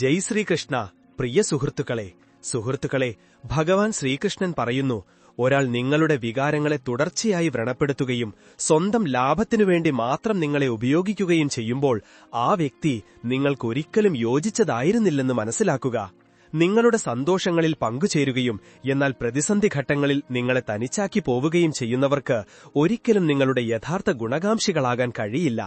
ജയ് ശ്രീകൃഷ്ണ പ്രിയ സുഹൃത്തുക്കളെ സുഹൃത്തുക്കളെ ഭഗവാൻ ശ്രീകൃഷ്ണൻ പറയുന്നു ഒരാൾ നിങ്ങളുടെ വികാരങ്ങളെ തുടർച്ചയായി വ്രണപ്പെടുത്തുകയും സ്വന്തം ലാഭത്തിനുവേണ്ടി മാത്രം നിങ്ങളെ ഉപയോഗിക്കുകയും ചെയ്യുമ്പോൾ ആ വ്യക്തി നിങ്ങൾക്കൊരിക്കലും യോജിച്ചതായിരുന്നില്ലെന്ന് മനസ്സിലാക്കുക. നിങ്ങളുടെ സന്തോഷങ്ങളിൽ പങ്കുചേരുകയും എന്നാൽ പ്രതിസന്ധി ഘട്ടങ്ങളിൽ നിങ്ങളെ തനിച്ചാക്കി പോവുകയും ചെയ്യുന്നവർക്ക് ഒരിക്കലും നിങ്ങളുടെ യഥാർത്ഥ ഗുണകാംക്ഷികളാകാൻ കഴിയില്ല.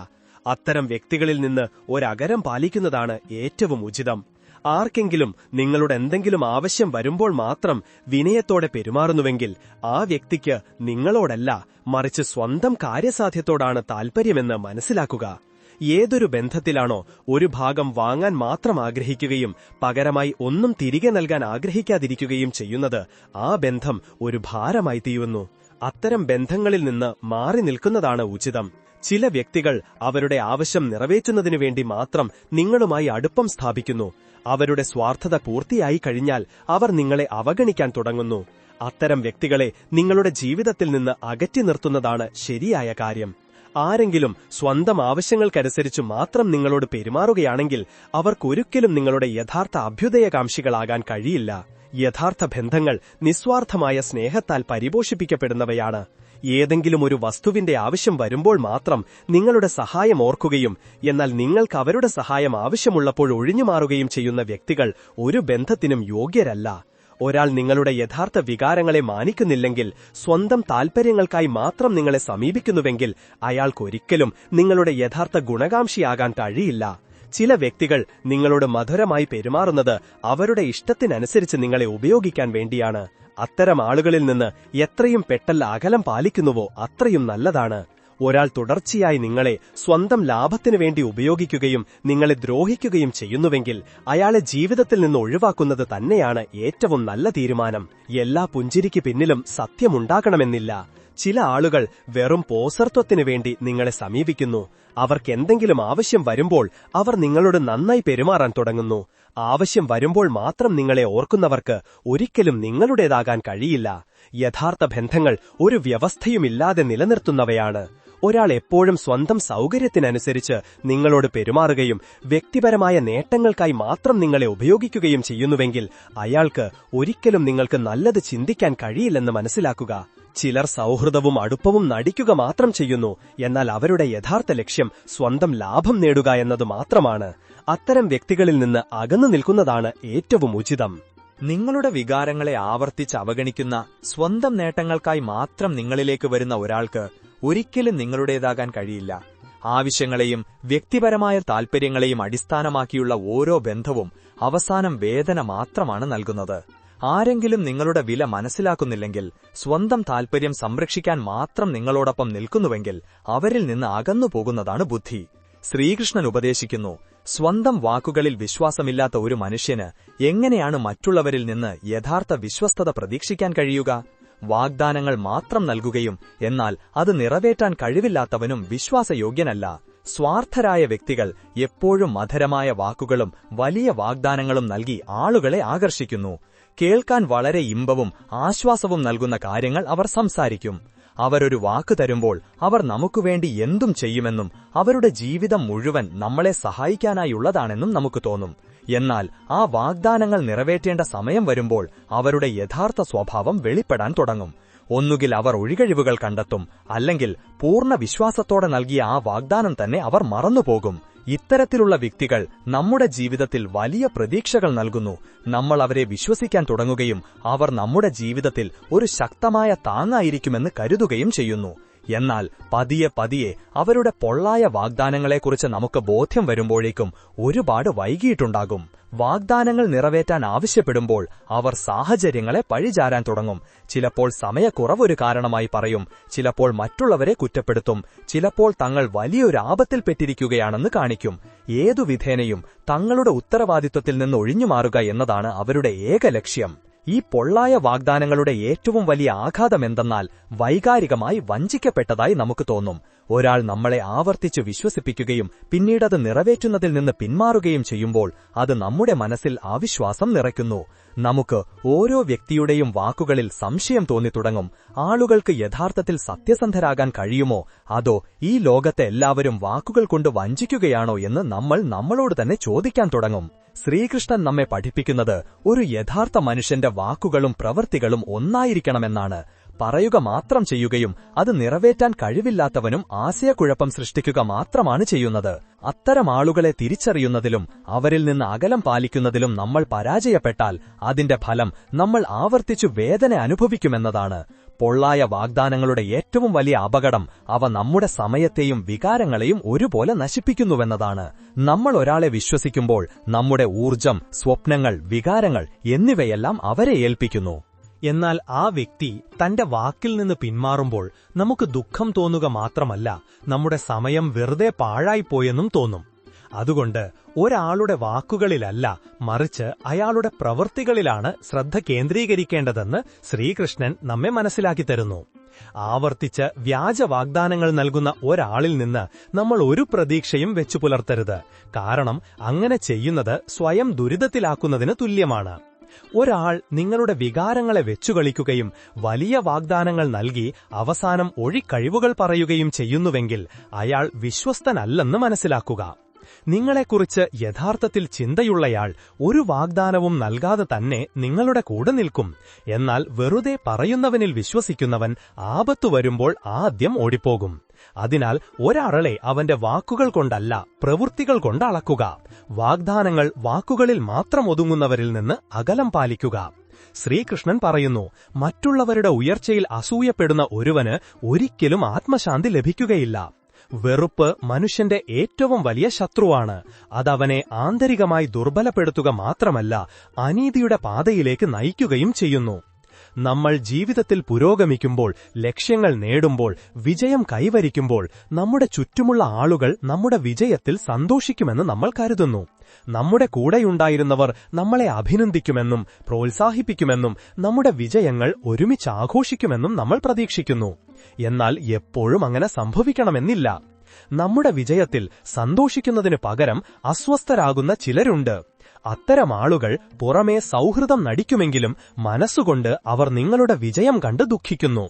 അത്തരം വ്യക്തികളിൽ നിന്ന് ഒരകരം പാലിക്കുന്നതാണ് ഏറ്റവും ഉചിതം. ആർക്കെങ്കിലും നിങ്ങളുടെ എന്തെങ്കിലും ആവശ്യം വരുമ്പോൾ മാത്രം വിനയത്തോടെ പെരുമാറുന്നുവെങ്കിൽ ആ വ്യക്തിക്ക് നിങ്ങളോടല്ല മറിച്ച് സ്വന്തം കാര്യസാധ്യത്തോടാണ് താൽപര്യമെന്ന് മനസ്സിലാക്കുക. ഏതൊരു ബന്ധത്തിലാണോ ഒരു ഭാഗം വാങ്ങാൻ മാത്രം ആഗ്രഹിക്കുകയും പകരമായി ഒന്നും തിരികെ നൽകാൻ ആഗ്രഹിക്കാതിരിക്കുകയും ചെയ്യുന്നത് ആ ബന്ധം ഒരു ഭാരമായി തീയുന്നു. അത്തരം ബന്ധങ്ങളിൽ നിന്ന് മാറി നിൽക്കുന്നതാണ് ഉചിതം. ചില വ്യക്തികൾ അവരുടെ ആവശ്യം നിറവേറ്റുന്നതിനു വേണ്ടി മാത്രം നിങ്ങളുമായി അടുപ്പം സ്ഥാപിക്കുന്നു. അവരുടെ സ്വാർത്ഥത പൂർത്തിയായി കഴിഞ്ഞാൽ അവർ നിങ്ങളെ അവഗണിക്കാൻ തുടങ്ങുന്നു. അത്തരം വ്യക്തികളെ നിങ്ങളുടെ ജീവിതത്തിൽ നിന്ന് അകറ്റി നിർത്തുന്നതാണ് ശരിയായ കാര്യം. ആരെങ്കിലും സ്വന്തം ആവശ്യങ്ങൾക്കനുസരിച്ച് മാത്രം നിങ്ങളോട് പെരുമാറുകയാണെങ്കിൽ അവർക്കൊരിക്കലും നിങ്ങളുടെ യഥാർത്ഥ അഭ്യുദയകാംക്ഷികളാകാൻ കഴിയില്ല. യഥാർത്ഥ ബന്ധങ്ങൾ നിസ്വാർത്ഥമായ സ്നേഹത്താൽ പരിപോഷിപ്പിക്കപ്പെടുന്നവയാണ്. ഏതെങ്കിലും ഒരു വസ്തുവിന്റെ ആവശ്യം വരുമ്പോൾ മാത്രം നിങ്ങളുടെ സഹായം ഓർക്കുകയും എന്നാൽ നിങ്ങൾക്ക് അവരുടെ സഹായം ആവശ്യമുള്ളപ്പോൾ ഒഴിഞ്ഞുമാറുകയും ചെയ്യുന്ന വ്യക്തികൾ ഒരു ബന്ധത്തിനും യോഗ്യരല്ല. ഒരാൾ നിങ്ങളുടെ യഥാർത്ഥ വികാരങ്ങളെ മാനിക്കുന്നില്ലെങ്കിൽ സ്വന്തം താൽപര്യങ്ങൾക്കായി മാത്രം നിങ്ങളെ സമീപിക്കുന്നുവെങ്കിൽ അയാൾക്കൊരിക്കലും നിങ്ങളുടെ യഥാർത്ഥ ഗുണകാംക്ഷിയാകാൻ കഴിയില്ല. ചില വ്യക്തികൾ നിങ്ങളോട് മധുരമായി പെരുമാറുന്നത് അവരുടെ ഇഷ്ടത്തിനനുസരിച്ച് നിങ്ങളെ ഉപയോഗിക്കാൻ വേണ്ടിയാണ്. അത്തരം ആളുകളിൽ നിന്ന് എത്രയും പെട്ടല്ല അകലം പാലിക്കുന്നുവോ അത്രയും നല്ലതാണ്. ഒരാൾ തുടർച്ചയായി നിങ്ങളെ സ്വന്തം ലാഭത്തിനു വേണ്ടി ഉപയോഗിക്കുകയും നിങ്ങളെ ദ്രോഹിക്കുകയും ചെയ്യുന്നുവെങ്കിൽ അയാളെ ജീവിതത്തിൽ നിന്ന് ഒഴിവാക്കുന്നത് തന്നെയാണ് ഏറ്റവും നല്ല തീരുമാനം. എല്ലാ പുഞ്ചിരിക്ക് പിന്നിലും സത്യമുണ്ടാകണമെന്നില്ല. ചില ആളുകൾ വെറും പോസർത്വത്തിനു വേണ്ടി നിങ്ങളെ സമീപിക്കുന്നു. അവർക്കെന്തെങ്കിലും ആവശ്യം വരുമ്പോൾ അവർ നിങ്ങളോട് നന്നായി പെരുമാറാൻ തുടങ്ങുന്നു. ആവശ്യം വരുമ്പോൾ മാത്രം നിങ്ങളെ ഓർക്കുന്നവർക്ക് ഒരിക്കലും നിങ്ങളുടേതാകാൻ കഴിയില്ല. യഥാർത്ഥ ബന്ധങ്ങൾ ഒരു വ്യവസ്ഥയുമില്ലാതെ നിലനിർത്തുന്നവയാണ്. ഒരാൾ എപ്പോഴും സ്വന്തം സൗകര്യത്തിനനുസരിച്ച് നിങ്ങളോട് പെരുമാറുകയും വ്യക്തിപരമായ നേട്ടങ്ങൾക്കായി മാത്രം നിങ്ങളെ ഉപയോഗിക്കുകയും ചെയ്യുന്നുവെങ്കിൽ അയാൾക്ക് ഒരിക്കലും നിങ്ങൾക്ക് നല്ലത് ചിന്തിക്കാൻ കഴിയില്ലെന്ന് മനസ്സിലാക്കുക. ചിലർ സൗഹൃദവും അടുപ്പവും നടിക്കുക മാത്രം ചെയ്യുന്നു. എന്നാൽ അവരുടെ യഥാർത്ഥ ലക്ഷ്യം സ്വന്തം ലാഭം നേടുക എന്നത് മാത്രമാണ്. അത്തരം വ്യക്തികളിൽ നിന്ന് അകന്നു നിൽക്കുന്നതാണ് ഏറ്റവും ഉചിതം. നിങ്ങളുടെ വികാരങ്ങളെ ആവർത്തിച്ച് അവഗണിക്കുന്ന സ്വന്തം നേട്ടങ്ങൾക്കായി മാത്രം നിങ്ങളിലേക്ക് വരുന്ന ഒരാൾക്ക് ഒരിക്കലും നിങ്ങളുടേതാകാൻ കഴിയില്ല. ആവശ്യങ്ങളെയും വ്യക്തിപരമായ താൽപര്യങ്ങളെയും അടിസ്ഥാനമാക്കിയുള്ള ഓരോ ബന്ധവും അവസാനം വേദന മാത്രമാണ് നൽകുന്നത്. ആരെങ്കിലും നിങ്ങളുടെ വില മനസ്സിലാക്കുന്നില്ലെങ്കിൽ സ്വന്തം താൽപര്യം സംരക്ഷിക്കാൻ മാത്രം നിങ്ങളോടൊപ്പം നിൽക്കുന്നുവെങ്കിൽ അവരിൽ നിന്ന് അകന്നു പോകുന്നതാണ് ബുദ്ധി. ശ്രീകൃഷ്ണൻ ഉപദേശിക്കുന്നു സ്വന്തം വാക്കുകളിൽ വിശ്വാസമില്ലാത്ത ഒരു മനുഷ്യന് എങ്ങനെയാണ് മറ്റുള്ളവരിൽ നിന്ന് യഥാർത്ഥ വിശ്വസ്തത പ്രതീക്ഷിക്കാൻ കഴിയുക? വാഗ്ദാനങ്ങൾ മാത്രം നൽകുകയും എന്നാൽ അത് നിറവേറ്റാൻ കഴിവില്ലാത്തവനും വിശ്വാസയോഗ്യനല്ല. സ്വാർത്ഥരായ വ്യക്തികൾ എപ്പോഴും മധുരമായ വാക്കുകളും വലിയ വാഗ്ദാനങ്ങളും നൽകി ആളുകളെ ആകർഷിക്കുന്നു. കേൾക്കാൻ വളരെ ഇമ്പവും ആശ്വാസവും നൽകുന്ന കാര്യങ്ങൾ അവർ സംസാരിക്കും. അവരൊരു വാക്ക് തരുമ്പോൾ അവർ നമുക്കുവേണ്ടി എന്തും ചെയ്യുമെന്നും അവരുടെ ജീവിതം മുഴുവൻ നമ്മളെ സഹായിക്കാനായുള്ളതാണെന്നും നമുക്ക് തോന്നും. എന്നാൽ ആ വാഗ്ദാനങ്ങൾ നിറവേറ്റേണ്ട സമയം വരുമ്പോൾ അവരുടെ യഥാർത്ഥ സ്വഭാവം വെളിപ്പെടാൻ തുടങ്ങും. ഒന്നുകിൽ അവർ ഒഴികഴിവുകൾ കണ്ടെത്തും അല്ലെങ്കിൽ പൂർണ വിശ്വാസത്തോടെ നൽകിയ ആ വാഗ്ദാനം തന്നെ അവർ മറന്നുപോകും. ഇത്തരത്തിലുള്ള വ്യക്തികൾ നമ്മുടെ ജീവിതത്തിൽ വലിയ പ്രതീക്ഷകൾ നൽകുന്നു. നമ്മൾ അവരെ വിശ്വസിക്കാൻ തുടങ്ങുകയും അവർ നമ്മുടെ ജീവിതത്തിൽ ഒരു ശക്തമായ താങ്ങായിരിക്കുമെന്ന് കരുതുകയും ചെയ്യുന്നു. എന്നാൽ പതിയെ പതിയെ അവരുടെ പൊള്ളായ വാഗ്ദാനങ്ങളെക്കുറിച്ച് നമുക്ക് ബോധ്യം വരുമ്പോഴേക്കും ഒരുപാട് വൈകിയിട്ടുണ്ടാകും. വാഗ്ദാനങ്ങൾ നിറവേറ്റാൻ ആവശ്യപ്പെടുമ്പോൾ അവർ സാഹചര്യങ്ങളെ പഴിചാരാൻ തുടങ്ങും. ചിലപ്പോൾ സമയക്കുറവൊരു കാരണമായി പറയും. ചിലപ്പോൾ മറ്റുള്ളവരെ കുറ്റപ്പെടുത്തും. ചിലപ്പോൾ തങ്ങൾ വലിയൊരു ആപത്തിൽപ്പെട്ടിരിക്കുകയാണെന്ന് കാണിക്കും. ഏതു വിധേനയും തങ്ങളുടെ ഉത്തരവാദിത്വത്തിൽ നിന്ന് ഒഴിഞ്ഞുമാറുക എന്നതാണ് അവരുടെ ഏക ലക്ഷ്യം. ഈ പൊള്ളായ വാഗ്ദാനങ്ങളുടെ ഏറ്റവും വലിയ ആഘാതമെന്തെന്നാൽ വൈകാരികമായി വഞ്ചിക്കപ്പെട്ടതായി നമുക്ക് തോന്നും. ഒരാൾ നമ്മളെ ആവർത്തിച്ച് വിശ്വസിപ്പിക്കുകയും പിന്നീടത് നിറവേറ്റുന്നതിൽ നിന്ന് പിന്മാറുകയും ചെയ്യുമ്പോൾ അത് നമ്മുടെ മനസ്സിൽ അവിശ്വാസം നിറയ്ക്കുന്നു. നമുക്ക് ഓരോ വ്യക്തിയുടെയും വാക്കുകളിൽ സംശയം തോന്നിത്തുടങ്ങും. ആളുകൾക്ക് യഥാർത്ഥത്തിൽ സത്യസന്ധരാകാൻ കഴിയുമോ? അതോ ഈ ലോകത്തെ എല്ലാവരും വാക്കുകൾ കൊണ്ട് വഞ്ചിക്കുകയാണോ എന്ന് നമ്മൾ നമ്മളോട് തന്നെ ചോദിക്കാൻ തുടങ്ങും. ശ്രീകൃഷ്ണൻ നമ്മെ പഠിപ്പിക്കുന്നത് ഒരു യഥാർത്ഥ മനുഷ്യന്റെ വാക്കുകളും പ്രവൃത്തികളും ഒന്നായിരിക്കണമെന്നാണ്. പറയുക മാത്രം ചെയ്യുകയും അത് നിറവേറ്റാൻ കഴിവില്ലാത്തവനും ആശയക്കുഴപ്പം സൃഷ്ടിക്കുക മാത്രമാണ് ചെയ്യുന്നത്. അത്തരം ആളുകളെ തിരിച്ചറിയുന്നതിലും അവരിൽ നിന്ന് അകലം പാലിക്കുന്നതിലും നമ്മൾ പരാജയപ്പെട്ടാൽ അതിന്റെ ഫലം നമ്മൾ ആവർത്തിച്ചു വേദന അനുഭവിക്കുമെന്നതാണ്. പൊള്ളായ വാഗ്ദാനങ്ങളുടെ ഏറ്റവും വലിയ അപകടം അവ നമ്മുടെ സമയത്തെയും വികാരങ്ങളെയും ഒരുപോലെ നശിപ്പിക്കുന്നുവെന്നതാണ്. നമ്മൾ ഒരാളെ വിശ്വസിക്കുമ്പോൾ നമ്മുടെ ഊർജം സ്വപ്നങ്ങൾ വികാരങ്ങൾ എന്നിവയെല്ലാം അവരെ ഏൽപ്പിക്കുന്നു. എന്നാൽ ആ വ്യക്തി തന്റെ വാക്കിൽ നിന്ന് പിന്മാറുമ്പോൾ നമുക്ക് ദുഃഖം തോന്നുക മാത്രമല്ല നമ്മുടെ സമയം വെറുതെ പാഴായിപ്പോയെന്നും തോന്നും. അതുകൊണ്ട് ഒരാളുടെ വാക്കുകളിലല്ല മറിച്ച് അയാളുടെ പ്രവൃത്തികളിലാണ് ശ്രദ്ധ കേന്ദ്രീകരിക്കേണ്ടതെന്ന് ശ്രീകൃഷ്ണൻ നമ്മെ മനസ്സിലാക്കി തരുന്നു. ആവർത്തിച്ച് വ്യാജ വാഗ്ദാനങ്ങൾ നൽകുന്ന ഒരാളിൽ നിന്ന് നമ്മൾ ഒരു പ്രതീക്ഷയും വെച്ചു പുലർത്തരുത്. കാരണം അങ്ങനെ ചെയ്യുന്നത് സ്വയം ദുരിതത്തിലാക്കുന്നതിന് തുല്യമാണ്. ഒരാൾ നിങ്ങളുടെ വികാരങ്ങളെ വെച്ചുകളിക്കുകയും വലിയ വാഗ്ദാനങ്ങൾ നൽകി അവസാനം ഒഴിക്കഴിവുകൾ പറയുകയും ചെയ്യുന്നുവെങ്കിൽ അയാൾ വിശ്വസ്തനല്ലെന്ന് മനസ്സിലാക്കുക. നിങ്ങളെക്കുറിച്ച് യഥാർത്ഥത്തിൽ ചിന്തയുള്ളയാൾ ഒരു വാഗ്ദാനവും നൽകാതെ തന്നെ നിങ്ങളുടെ കൂടെ നിൽക്കും. എന്നാൽ വെറുതെ പറയുന്നവനിൽ വിശ്വസിക്കുന്നവൻ ആപത്തു വരുമ്പോൾ ആദ്യം ഓടിപ്പോകും. അതിനാൽ ഒരാളെ അവന്റെ വാക്കുകൾ കൊണ്ടല്ല പ്രവൃത്തികൾ കൊണ്ട് അളക്കുക വാഗ്ദാനങ്ങൾ വാക്കുകളിൽ മാത്രം ഒതുങ്ങുന്നവരിൽ നിന്ന് അകലം പാലിക്കുക. ശ്രീകൃഷ്ണൻ പറയുന്നു മറ്റുള്ളവരുടെ ഉയർച്ചയിൽ അസൂയപ്പെടുന്ന ഒരുവന് ഒരിക്കലും ആത്മശാന്തി ലഭിക്കുകയില്ല. വെറുപ്പ് മനുഷ്യന്റെ ഏറ്റവും വലിയ ശത്രുവാണ്. അതവനെ ആന്തരികമായി ദുർബലപ്പെടുത്തുക മാത്രമല്ല അനീതിയുടെ പാതയിലേക്ക് നയിക്കുകയും ചെയ്യുന്നു. നമ്മൾ ജീവിതത്തിൽ പുരോഗമിക്കുമ്പോൾ ലക്ഷ്യങ്ങൾ നേടുമ്പോൾ വിജയം കൈവരിക്കുമ്പോൾ നമ്മുടെ ചുറ്റുമുള്ള ആളുകൾ നമ്മുടെ വിജയത്തിൽ സന്തോഷിക്കുമെന്ന് നമ്മൾ കരുതുന്നു. നമ്മുടെ കൂടെയുണ്ടായിരുന്നവർ നമ്മളെ അഭിനന്ദിക്കുമെന്നും പ്രോത്സാഹിപ്പിക്കുമെന്നും നമ്മുടെ വിജയങ്ങൾ ഒരുമിച്ച് ആഘോഷിക്കുമെന്നും നമ്മൾ പ്രതീക്ഷിക്കുന്നു. എന്നാൽ എപ്പോഴും അങ്ങനെ സംഭവിക്കണമെന്നില്ല. നമ്മുടെ വിജയത്തിൽ സന്തോഷിക്കുന്നതിന് പകരം അസ്വസ്ഥരാകുന്ന ചിലരുണ്ട്. അത്തരം ആളുകൾ പുറമേ സൗഹൃദം നടിക്കുമെങ്കിലും മനസ്സുകൊണ്ട് അവർ നിങ്ങളുടെ വിജയം കണ്ട് ദുഃഖിക്കുന്നു.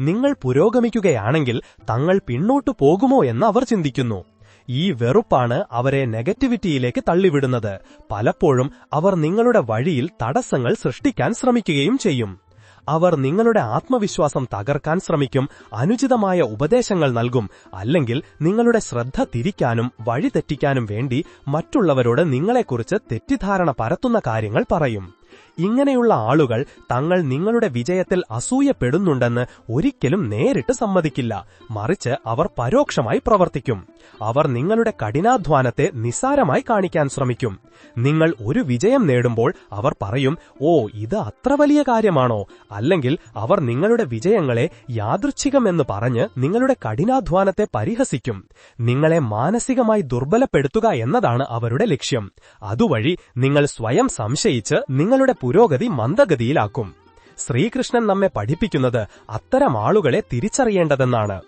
നിങ്ങൾ പുരോഗമിക്കുകയാണെങ്കിൽ തങ്ങൾ പിന്നോട്ടു പോകുമോ എന്ന് അവർ ചിന്തിക്കുന്നു. ഈ വെറുപ്പാണ് അവരെ നെഗറ്റിവിറ്റിയിലേക്ക് തള്ളിവിടുന്നത്. പലപ്പോഴും അവർ നിങ്ങളുടെ വഴിയിൽ തടസ്സങ്ങൾ സൃഷ്ടിക്കാൻ ശ്രമിക്കുകയും ചെയ്യും. അവർ നിങ്ങളുടെ ആത്മവിശ്വാസം തകർക്കാൻ ശ്രമിക്കും അനുചിതമായ ഉപദേശങ്ങൾ നൽകും അല്ലെങ്കിൽ നിങ്ങളുടെ ശ്രദ്ധ തിരിക്കാനും വഴിതെറ്റിക്കാനും വേണ്ടി മറ്റുള്ളവരോട് നിങ്ങളെക്കുറിച്ച് തെറ്റിദ്ധാരണ പരത്തുന്ന കാര്യങ്ങൾ പറയും. ഇങ്ങനെയുള്ള ആളുകൾ തങ്ങൾ നിങ്ങളുടെ വിജയത്തിൽ അസൂയപ്പെടുന്നുണ്ടെന്ന് ഒരിക്കലും നേരിട്ട് സമ്മതിക്കില്ല. മറിച്ച് അവർ പരോക്ഷമായി പ്രവർത്തിക്കും. അവർ നിങ്ങളുടെ കഠിനാധ്വാനത്തെ നിസ്സാരമായി കാണിക്കാൻ ശ്രമിക്കും. നിങ്ങൾ ഒരു വിജയം നേടുമ്പോൾ അവർ പറയും ഓ ഇത് അത്ര വലിയ കാര്യമാണോ? അല്ലെങ്കിൽ അവർ നിങ്ങളുടെ വിജയങ്ങളെ യാദൃച്ഛികമെന്ന് പറഞ്ഞ് നിങ്ങളുടെ കഠിനാധ്വാനത്തെ പരിഹസിക്കും. നിങ്ങളെ മാനസികമായി ദുർബലപ്പെടുത്തുക എന്നതാണ് അവരുടെ ലക്ഷ്യം. അതുവഴി നിങ്ങൾ സ്വയം സംശയിച്ച് നിങ്ങളുടെ പുരോഗതി മന്ദഗതിയിലാക്കും. ശ്രീകൃഷ്ണൻ നമ്മെ പഠിപ്പിക്കുന്നത് അത്തരം ആളുകളെ തിരിച്ചറിയേണ്ടതെന്നാണ്.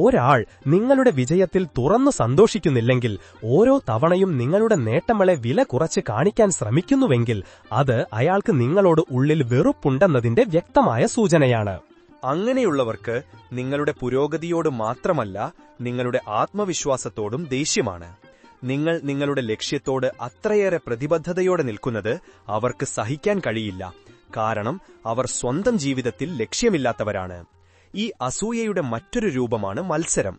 ഒരാൾ നിങ്ങളുടെ വിജയത്തിൽ തുറന്നു സന്തോഷിക്കുന്നില്ലെങ്കിൽ ഓരോ തവണയും നിങ്ങളുടെ നേട്ടങ്ങളെ വില കുറച്ച് കാണിക്കാൻ ശ്രമിക്കുന്നുവെങ്കിൽ അത് അയാൾക്ക് നിങ്ങളോട് ഉള്ളിൽ വെറുപ്പുണ്ടെന്നതിന്റെ വ്യക്തമായ സൂചനയാണ്. അങ്ങനെയുള്ളവർക്ക് നിങ്ങളുടെ പുരോഗതിയോട് മാത്രമല്ല നിങ്ങളുടെ ആത്മവിശ്വാസത്തോടും ദേഷ്യമാണ്. നിങ്ങൾ നിങ്ങളുടെ ലക്ഷ്യത്തോട് അത്രയേറെ പ്രതിബദ്ധതയോടെ നിൽക്കുന്നത് അവർക്ക് സഹിക്കാൻ കഴിയില്ല. കാരണം അവർ സ്വന്തം ജീവിതത്തിൽ ലക്ഷ്യമില്ലാത്തവരാണ്. ഈ അസൂയയുടെ മറ്റൊരു രൂപമാണ് മത്സരം.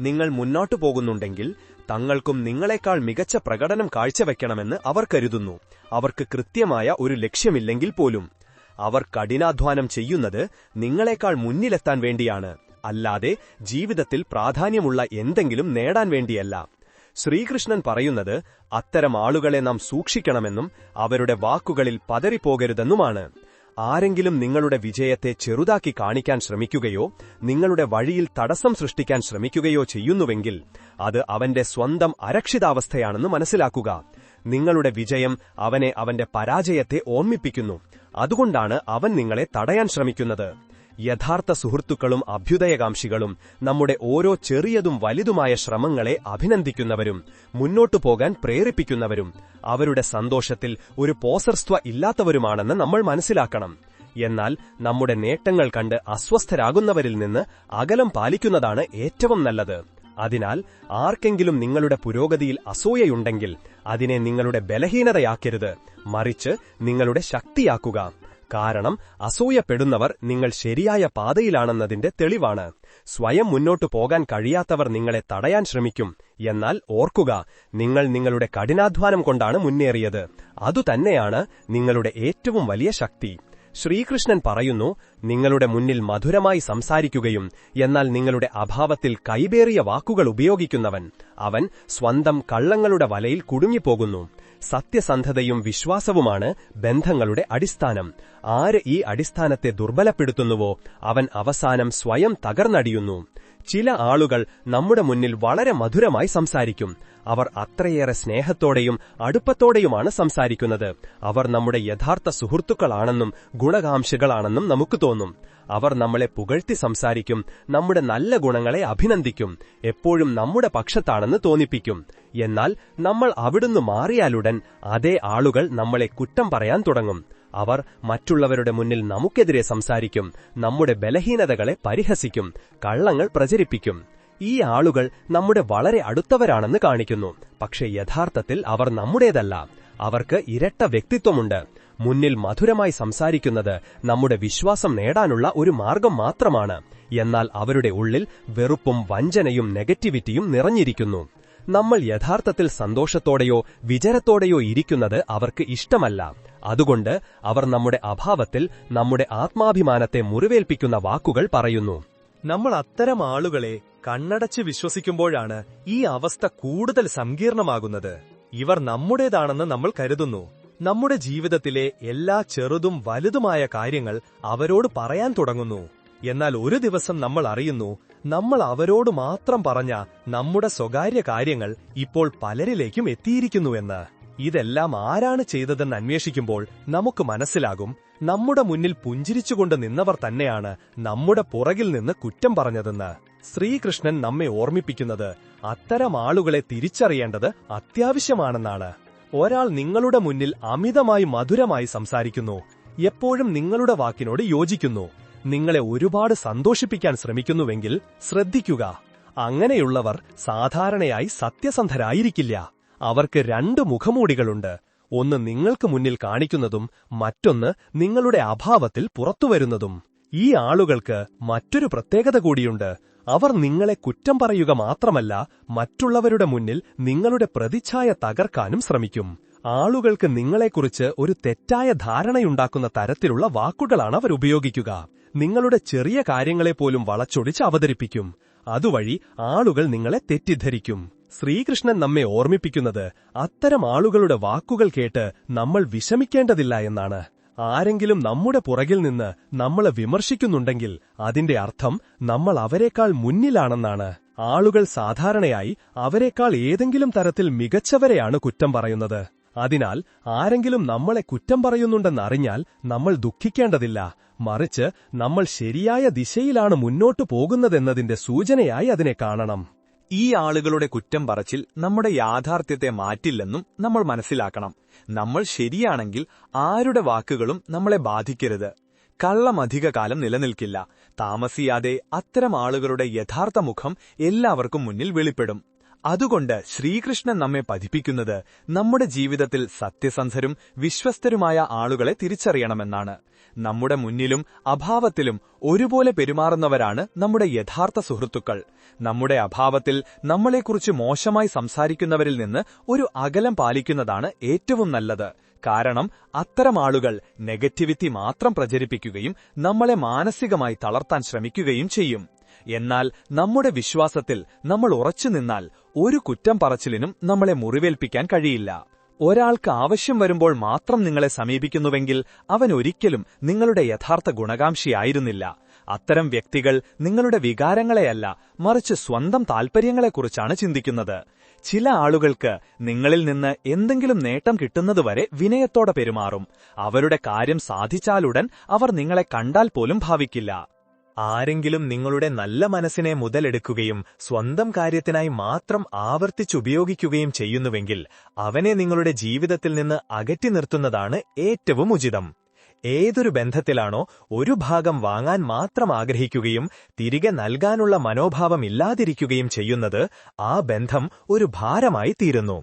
നിങ്ങൾ മുന്നോട്ടു പോകുന്നുണ്ടെങ്കിൽ തങ്ങൾക്കും നിങ്ങളെക്കാൾ മികച്ച പ്രകടനം കാഴ്ചവെക്കണമെന്ന് അവർ കരുതുന്നു. അവർക്ക് കൃത്യമായ ഒരു ലക്ഷ്യമില്ലെങ്കിൽ പോലും. അവർ കഠിനാധ്വാനം ചെയ്യുന്നത് നിങ്ങളെക്കാൾ മുന്നിലെത്താൻ വേണ്ടിയാണ്. അല്ലാതെ ജീവിതത്തിൽ പ്രാധാന്യമുള്ള എന്തെങ്കിലും നേടാൻ വേണ്ടിയല്ല. ശ്രീകൃഷ്ണൻ പറയുന്നത് അത്തരം ആളുകളെ നാം സൂക്ഷിക്കണമെന്നും അവരുടെ വാക്കുകളിൽ പതറിപ്പോകരുതെന്നുമാണ്. ആരെങ്കിലും നിങ്ങളുടെ വിജയത്തെ ചെറുതാക്കി കാണിക്കാൻ ശ്രമിക്കുകയോ നിങ്ങളുടെ വഴിയിൽ തടസ്സം സൃഷ്ടിക്കാൻ ശ്രമിക്കുകയോ ചെയ്യുന്നുവെങ്കിൽ അത് അവന്റെ സ്വന്തം അരക്ഷിതാവസ്ഥയാണെന്ന് മനസ്സിലാക്കുക. നിങ്ങളുടെ വിജയം അവനെ അവന്റെ പരാജയത്തെ ഓർമ്മിപ്പിക്കുന്നു. അതുകൊണ്ടാണ് അവൻ നിങ്ങളെ തടയാൻ ശ്രമിക്കുന്നത്. യഥാർത്ഥ സുഹൃത്തുക്കളും അഭ്യുദയകാംക്ഷികളും നമ്മുടെ ഓരോ ചെറിയതും വലുതുമായ ശ്രമങ്ങളെ അഭിനന്ദിക്കുന്നവരും മുന്നോട്ടു പോകാൻ പ്രേരിപ്പിക്കുന്നവരും അവരുടെ സന്തോഷത്തിൽ ഒരു പോസർസ്ത്വ ഇല്ലാത്തവരുമാണെന്ന് നമ്മൾ മനസ്സിലാക്കണം. എന്നാൽ നമ്മുടെ നേട്ടങ്ങൾ കണ്ട് അസ്വസ്ഥരാകുന്നവരിൽ നിന്ന് അകലം പാലിക്കുന്നതാണ് ഏറ്റവും നല്ലത്. അതിനാൽ ആർക്കെങ്കിലും നിങ്ങളുടെ പുരോഗതിയിൽ അസൂയയുണ്ടെങ്കിൽ അതിനെ നിങ്ങളുടെ ബലഹീനതയാക്കരുത്. മറിച്ച് നിങ്ങളുടെ ശക്തിയാക്കുക. കാരണം അസൂയപ്പെടുന്നവർ നിങ്ങൾ ശരിയായ പാതയിലാണെന്നതിന്റെ തെളിവാണ്. സ്വയം മുന്നോട്ടു പോകാൻ കഴിയാത്തവർ നിങ്ങളെ തടയാൻ ശ്രമിക്കും. എന്നാൽ ഓർക്കുക നിങ്ങൾ നിങ്ങളുടെ കഠിനാധ്വാനം കൊണ്ടാണ് മുന്നേറിയത്. അതുതന്നെയാണ് നിങ്ങളുടെ ഏറ്റവും വലിയ ശക്തി. ശ്രീകൃഷ്ണൻ പറയുന്നു നിങ്ങളുടെ മുന്നിൽ മധുരമായി സംസാരിക്കുകയും എന്നാൽ നിങ്ങളുടെ അഭാവത്തിൽ കൈബേറിയ വാക്കുകൾ ഉപയോഗിക്കുന്നവൻ അവൻ സ്വന്തം കള്ളങ്ങളുടെ വലയിൽ കുടുങ്ങിപ്പോകുന്നു. സത്യസന്ധതയും വിശ്വാസവുമാണ് ബന്ധങ്ങളുടെ അടിസ്ഥാനം. ആര് ഈ അടിസ്ഥാനത്തെ ദുർബലപ്പെടുത്തുന്നുവോ അവൻ അവസാനം സ്വയം തകർന്നടിയുന്നു. ചില ആളുകൾ നമ്മുടെ മുന്നിൽ വളരെ മധുരമായി സംസാരിക്കും. അവർ അത്രയേറെ സ്നേഹത്തോടെയും അടുപ്പത്തോടെയുമാണ് സംസാരിക്കുന്നത്. അവർ നമ്മുടെ യഥാർത്ഥ സുഹൃത്തുക്കളാണെന്നും ഗുണകാംക്ഷികളാണെന്നും നമുക്ക് തോന്നും. അവർ നമ്മളെ പുകഴ്ത്തി സംസാരിക്കും നമ്മുടെ നല്ല ഗുണങ്ങളെ അഭിനന്ദിക്കും എപ്പോഴും നമ്മുടെ പക്ഷത്താണെന്ന് തോന്നിപ്പിക്കും. എന്നാൽ നമ്മൾ അവിടുന്ന് മാറിയാലുടൻ അതേ ആളുകൾ നമ്മളെ കുറ്റം പറയാൻ തുടങ്ങും. അവർ മറ്റുള്ളവരുടെ മുന്നിൽ നമുക്കെതിരെ സംസാരിക്കും നമ്മുടെ ബലഹീനതകളെ പരിഹസിക്കും കള്ളങ്ങൾ പ്രചരിപ്പിക്കും. ഈ ആളുകൾ നമ്മുടെ വളരെ അടുത്തവരാണെന്ന് കാണിക്കുന്നു. പക്ഷേ യഥാർത്ഥത്തിൽ അവർ നമ്മുടേതല്ല. അവർക്ക് ഇരട്ട വ്യക്തിത്വമുണ്ട്. മുന്നിൽ മധുരമായി സംസാരിക്കുന്നത് നമ്മുടെ വിശ്വാസം നേടാനുള്ള ഒരു മാർഗം മാത്രമാണ്. എന്നാൽ അവരുടെ ഉള്ളിൽ വെറുപ്പും വഞ്ചനയും നെഗറ്റിവിറ്റിയും നിറഞ്ഞിരിക്കുന്നു. നമ്മൾ യഥാർത്ഥത്തിൽ സന്തോഷത്തോടെയോ വിചരത്തോടെയോ ഇരിക്കുന്നത് അവർക്ക് ഇഷ്ടമല്ല. അതുകൊണ്ട് അവർ നമ്മുടെ അഭാവത്തിൽ നമ്മുടെ ആത്മാഭിമാനത്തെ മുറിവേൽപ്പിക്കുന്ന വാക്കുകൾ പറയുന്നു. നമ്മൾ അത്തരം ആളുകളെ കണ്ണടച്ച് വിശ്വസിക്കുമ്പോഴാണ് ഈ അവസ്ഥ കൂടുതൽ സങ്കീർണമാകുന്നത്. ഇവർ നമ്മുടേതാണെന്ന് നമ്മൾ കരുതുന്നു. നമ്മുടെ ജീവിതത്തിലെ എല്ലാ ചെറുതും വലുതുമായ കാര്യങ്ങൾ അവരോട് പറയാൻ തുടങ്ങുന്നു. എന്നാൽ ഒരു ദിവസം നമ്മൾ അറിയുന്നു നമ്മൾ അവരോട് മാത്രം പറഞ്ഞ നമ്മുടെ സ്വകാര്യ കാര്യങ്ങൾ ഇപ്പോൾ പലരിലേക്കും എത്തിയിരിക്കുന്നുവെന്ന്. ഇതെല്ലാം ആരാണ് ചെയ്തതെന്ന് അന്വേഷിക്കുമ്പോൾ നമുക്ക് മനസ്സിലാകും. നമ്മുടെ മുന്നിൽ പുഞ്ചിരിച്ചുകൊണ്ട് നിന്നവർ തന്നെയാണ് നമ്മുടെ പുറകിൽ നിന്ന് കുറ്റം പറഞ്ഞതെന്ന്. ശ്രീകൃഷ്ണൻ നമ്മെ ഓർമ്മിപ്പിക്കുന്നത് അത്തരം ആളുകളെ തിരിച്ചറിയേണ്ടത് അത്യാവശ്യമാണെന്നാണ്. ഒരാൾ നിങ്ങളുടെ മുന്നിൽ അമിതമായി മധുരമായി സംസാരിക്കുന്നു. എപ്പോഴും നിങ്ങളുടെ വാക്കിനോട് യോജിക്കുന്നു. നിങ്ങളെ ഒരുപാട് സന്തോഷിപ്പിക്കാൻ ശ്രമിക്കുന്നുവെങ്കിൽ ശ്രദ്ധിക്കുക. അങ്ങനെയുള്ളവർ സാധാരണയായി സത്യസന്ധരായിരിക്കില്ല. അവർക്ക് രണ്ട് മുഖമൂടികളുണ്ട്. ഒന്ന് നിങ്ങൾക്ക് മുന്നിൽ കാണിക്കുന്നതും മറ്റൊന്ന് നിങ്ങളുടെ അഭാവത്തിൽ പുറത്തുവരുന്നതും ഈ ആളുകൾക്ക് മറ്റൊരു പ്രത്യേകത കൂടിയുണ്ട്. അവർ നിങ്ങളെ കുറ്റം പറയുക മാത്രമല്ല മറ്റുള്ളവരുടെ മുന്നിൽ നിങ്ങളുടെ പ്രതിച്ഛായ തകർക്കാനും ശ്രമിക്കും. ആളുകൾക്ക് നിങ്ങളെക്കുറിച്ച് ഒരു തെറ്റായ ധാരണയുണ്ടാക്കുന്ന തരത്തിലുള്ള വാക്കുകളാണ് അവർ ഉപയോഗിക്കുക. നിങ്ങളുടെ ചെറിയ കാര്യങ്ങളെപ്പോലും വളച്ചൊടിച്ച് അവതരിപ്പിക്കും. അതുവഴി ആളുകൾ നിങ്ങളെ തെറ്റിദ്ധരിക്കും. ശ്രീകൃഷ്ണൻ നമ്മെ ഓർമ്മിപ്പിക്കുന്നത് അത്തരം ആളുകളുടെ വാക്കുകൾ കേട്ട് നമ്മൾ വിഷമിക്കേണ്ടതില്ല എന്നാണ്. ആരെങ്കിലും നമ്മുടെ പുറകിൽ നിന്ന് നമ്മളെ വിമർശിക്കുന്നുണ്ടെങ്കിൽ അതിന്റെ അർത്ഥം നമ്മൾ അവരെക്കാൾ മുന്നിലാണെന്നാണ്. ആളുകൾ സാധാരണയായി അവരെക്കാൾ ഏതെങ്കിലും തരത്തിൽ മികച്ചവരെയാണ് കുറ്റം പറയുന്നത്. അതിനാൽ ആരെങ്കിലും നമ്മളെ കുറ്റം പറയുന്നുണ്ടെന്നറിഞ്ഞാൽ നമ്മൾ ദുഃഖിക്കേണ്ടതില്ല. മറിച്ച് നമ്മൾ ശരിയായ ദിശയിലാണ് മുന്നോട്ടു പോകുന്നതെന്നതിന്റെ സൂചനയായി അതിനെ കാണണം. ഈ ആളുകളുടെ കുറ്റം പറച്ചിൽ നമ്മുടെ യാഥാർത്ഥ്യത്തെ മാറ്റില്ലെന്നും നമ്മൾ മനസ്സിലാക്കണം. നമ്മൾ ശരിയാണെങ്കിൽ ആരുടെ വാക്കുകളും നമ്മളെ ബാധിക്കരുത്. കള്ളം അധികകാലം നിലനിൽക്കില്ല. താമസിയാതെ അത്തരം ആളുകളുടെ യഥാർത്ഥ മുഖം എല്ലാവർക്കും മുന്നിൽ വെളിപ്പെടും. അതുകൊണ്ട് ശ്രീകൃഷ്ണൻ നമ്മെ പഠിപ്പിക്കുന്നത് നമ്മുടെ ജീവിതത്തിൽ സത്യസന്ധരും വിശ്വസ്തരുമായ ആളുകളെ തിരിച്ചറിയണമെന്നാണ്. നമ്മുടെ മുന്നിലും അഭാവത്തിലും ഒരുപോലെ പെരുമാറുന്നവരാണ് നമ്മുടെ യഥാർത്ഥ സുഹൃത്തുക്കൾ. നമ്മുടെ അഭാവത്തിൽ നമ്മളെക്കുറിച്ച് മോശമായി സംസാരിക്കുന്നവരിൽ നിന്ന് ഒരു അകലം പാലിക്കുന്നതാണ് ഏറ്റവും നല്ലത്. കാരണം അത്തരം ആളുകൾ നെഗറ്റിവിറ്റി മാത്രം പ്രചരിപ്പിക്കുകയും നമ്മളെ മാനസികമായി തളർത്താൻ ശ്രമിക്കുകയും ചെയ്യും. എന്നാൽ നമ്മുടെ വിശ്വാസത്തിൽ നമ്മൾ ഉറച്ചു നിന്നാൽ ഒരു കുറ്റം പറച്ചിലിനും നമ്മളെ മുറിവേൽപ്പിക്കാൻ കഴിയില്ല. ഒരാൾക്ക് ആവശ്യം വരുമ്പോൾ മാത്രം നിങ്ങളെ സമീപിക്കുന്നുവെങ്കിൽ അവൻ ഒരിക്കലും നിങ്ങളുടെ യഥാർത്ഥ ഗുണകാംക്ഷിയായിരുന്നില്ല. അത്തരം വ്യക്തികൾ നിങ്ങളുടെ വികാരങ്ങളെയല്ല മറിച്ച് സ്വന്തം താൽപര്യങ്ങളെക്കുറിച്ചാണ് ചിന്തിക്കുന്നത്. ചില ആളുകൾക്ക് നിങ്ങളിൽ നിന്ന് എന്തെങ്കിലും നേട്ടം കിട്ടുന്നതുവരെ വിനയത്തോടെ പെരുമാറും. അവരുടെ കാര്യം സാധിച്ചാലുടൻ അവർ നിങ്ങളെ കണ്ടാൽ പോലും ഭാവിക്കില്ല. ആരെങ്കിലും നിങ്ങളുടെ നല്ല മനസ്സിനെ മുതലെടുക്കുകയും സ്വന്തം കാര്യത്തിനായി മാത്രം ആവർത്തിച്ചുപയോഗിക്കുകയും ചെയ്യുന്നുവെങ്കിൽ അവനെ നിങ്ങളുടെ ജീവിതത്തിൽ നിന്ന് അകറ്റി നിർത്തുന്നതാണ് ഏറ്റവും ഉചിതം. ഏതൊരു ബന്ധത്തിലാണോ ഒരു ഭാഗം വാങ്ങാൻ മാത്രം ആഗ്രഹിക്കുകയും തിരികെ നൽകാനുള്ള മനോഭാവം ഇല്ലാതിരിക്കുകയും ചെയ്യുന്നത് ആ ബന്ധം ഒരു ഭാരമായി തീരുന്നു.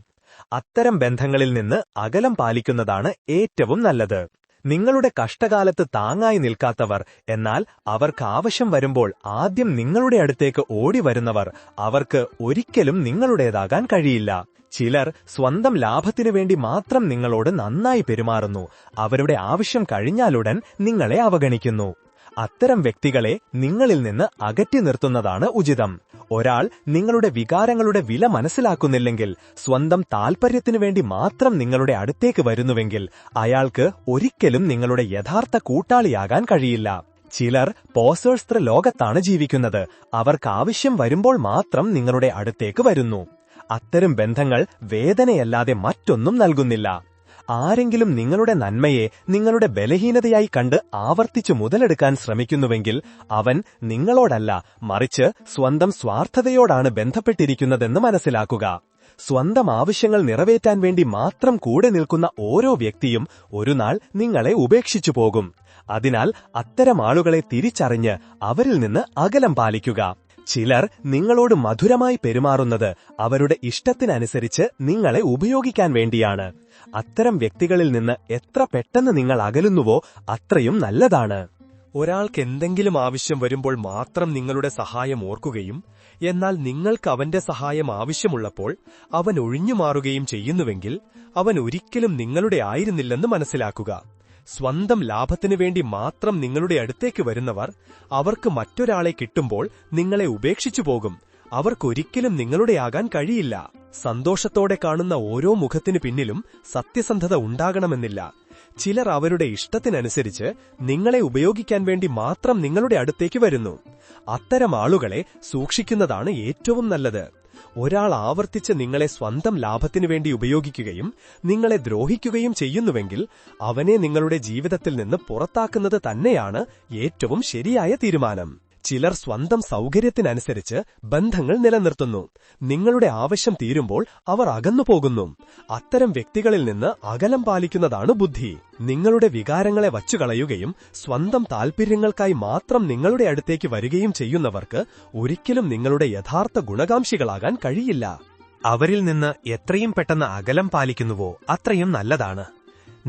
അത്തരം ബന്ധങ്ങളിൽ നിന്ന് അകലം പാലിക്കുന്നതാണ് ഏറ്റവും നല്ലത്. നിങ്ങളുടെ കഷ്ടകാലത്ത് താങ്ങായി നിൽക്കാത്തവർ എന്നാൽ അവർക്ക് ആവശ്യം വരുമ്പോൾ ആദ്യം നിങ്ങളുടെ അടുത്തേക്ക് ഓടി വരുന്നവർ അവർക്ക് ഒരിക്കലും നിങ്ങളുടേതാകാൻ കഴിയില്ല. ചിലർ സ്വന്തം ലാഭത്തിനു വേണ്ടി മാത്രം നിങ്ങളോട് നന്നായി പെരുമാറുന്നു. അവരുടെ ആവശ്യം കഴിഞ്ഞാലുടൻ നിങ്ങളെ അവഗണിക്കുന്നു. അത്തരം വ്യക്തികളെ നിങ്ങളിൽ നിന്ന് അകറ്റി നിർത്തുന്നതാണ് ഉചിതം. ഒരാൾ നിങ്ങളുടെ വികാരങ്ങളുടെ വില മനസ്സിലാക്കുന്നില്ലെങ്കിൽ സ്വന്തം താൽപര്യത്തിനു വേണ്ടി മാത്രം നിങ്ങളുടെ അടുത്തേക്ക് വരുന്നുവെങ്കിൽ അയാൾക്ക് ഒരിക്കലും നിങ്ങളുടെ യഥാർത്ഥ കൂട്ടാളിയാകാൻ കഴിയില്ല. ചിലർ പോസേഴ്സ്ത്ര ലോകത്താണ് ജീവിക്കുന്നത്. അവർക്ക് ആവശ്യം വരുമ്പോൾ മാത്രം നിങ്ങളുടെ അടുത്തേക്ക് വരുന്നു. അത്തരം ബന്ധങ്ങൾ വേദനയല്ലാതെ മറ്റൊന്നും നൽകുന്നില്ല. ആരെങ്കിലും നിങ്ങളുടെ നന്മയെ നിങ്ങളുടെ ബലഹീനതയായി കണ്ട് ആവർത്തിച്ചു മുതലെടുക്കാൻ ശ്രമിക്കുന്നുവെങ്കിൽ അവൻ നിങ്ങളോടല്ല മറിച്ച് സ്വന്തം സ്വാർത്ഥതയോടാണ് ബന്ധപ്പെട്ടിരിക്കുന്നതെന്ന് മനസ്സിലാക്കുക. സ്വന്തം ആവശ്യങ്ങൾ നിറവേറ്റാൻ വേണ്ടി മാത്രം കൂടെ നിൽക്കുന്ന ഓരോ വ്യക്തിയും ഒരുനാൾ നിങ്ങളെ ഉപേക്ഷിച്ചു പോകും. അതിനാൽ അത്തരം ആളുകളെ തിരിച്ചറിഞ്ഞ് അവരിൽ നിന്ന് അകലം പാലിക്കുക. ചിലർ നിങ്ങളോട് മധുരമായി പെരുമാറുന്നത് അവരുടെ ഇഷ്ടത്തിനനുസരിച്ച് നിങ്ങളെ ഉപയോഗിക്കാൻ വേണ്ടിയാണ്. അത്തരം വ്യക്തികളിൽ നിന്ന് എത്ര പെട്ടെന്ന് നിങ്ങൾ അകലുന്നുവോ അത്രയും നല്ലതാണ്. ഒരാൾക്ക് എന്തെങ്കിലും ആവശ്യം വരുമ്പോൾ മാത്രം നിങ്ങളുടെ സഹായം ഓർക്കുകയും എന്നാൽ നിങ്ങൾക്ക് അവന്റെ സഹായം ആവശ്യമുള്ളപ്പോൾ അവൻ ഒഴിഞ്ഞുമാറുകയും ചെയ്യുന്നുവെങ്കിൽ അവൻ ഒരിക്കലും നിങ്ങളുടെ ആയിരുന്നില്ലെന്ന് മനസ്സിലാക്കുക. സ്വന്തം ലാഭത്തിനു വേണ്ടി മാത്രം നിങ്ങളുടെ അടുത്തേക്ക് വരുന്നവർ അവർക്ക് മറ്റൊരാളെ കിട്ടുമ്പോൾ നിങ്ങളെ ഉപേക്ഷിച്ചു പോകും. അവർക്കൊരിക്കലും നിങ്ങളുടെയാകാൻ കഴിയില്ല. സന്തോഷത്തോടെ കാണുന്ന ഓരോ മുഖത്തിനു പിന്നിലും സത്യസന്ധത ഉണ്ടാകണമെന്നില്ല. ചിലർ അവരുടെ ഇഷ്ടത്തിനനുസരിച്ച് നിങ്ങളെ ഉപയോഗിക്കാൻ വേണ്ടി മാത്രം നിങ്ങളുടെ അടുത്തേക്ക് വരുന്നു. അത്തരം ആളുകളെ സൂക്ഷിക്കുന്നതാണ് ഏറ്റവും നല്ലത്. ഒരാൾ ആവർത്തിച്ച് നിങ്ങളെ സ്വന്തം ലാഭത്തിനു വേണ്ടി ഉപയോഗിക്കുകയും നിങ്ങളെ ദ്രോഹിക്കുകയും ചെയ്യുന്നുവെങ്കിൽ അവനെ നിങ്ങളുടെ ജീവിതത്തിൽ നിന്ന് പുറത്താക്കുന്നത് തന്നെയാണ് ഏറ്റവും ശരിയായ തീരുമാനം. ചിലർ സ്വന്തം സൗകര്യത്തിനനുസരിച്ച് ബന്ധങ്ങൾ നിലനിർത്തുന്നു. നിങ്ങളുടെ ആവശ്യം തീരുമ്പോൾ അവർ അകന്നുപോകുന്നു അത്തരം വ്യക്തികളിൽ നിന്ന് അകലം പാലിക്കുന്നതാണ് ബുദ്ധി. നിങ്ങളുടെ വികാരങ്ങളെ വച്ചുകളയുകയും സ്വന്തം താൽപര്യങ്ങൾക്കായി മാത്രം നിങ്ങളുടെ അടുത്തേക്ക് വരികയും ചെയ്യുന്നവർക്ക് ഒരിക്കലും നിങ്ങളുടെ യഥാർത്ഥ ഗുണകാംക്ഷികളാകാൻ കഴിയില്ല. അവരിൽ നിന്ന് എത്രയും പെട്ടെന്ന് അകലം പാലിക്കുന്നുവോ അത്രയും നല്ലതാണ്.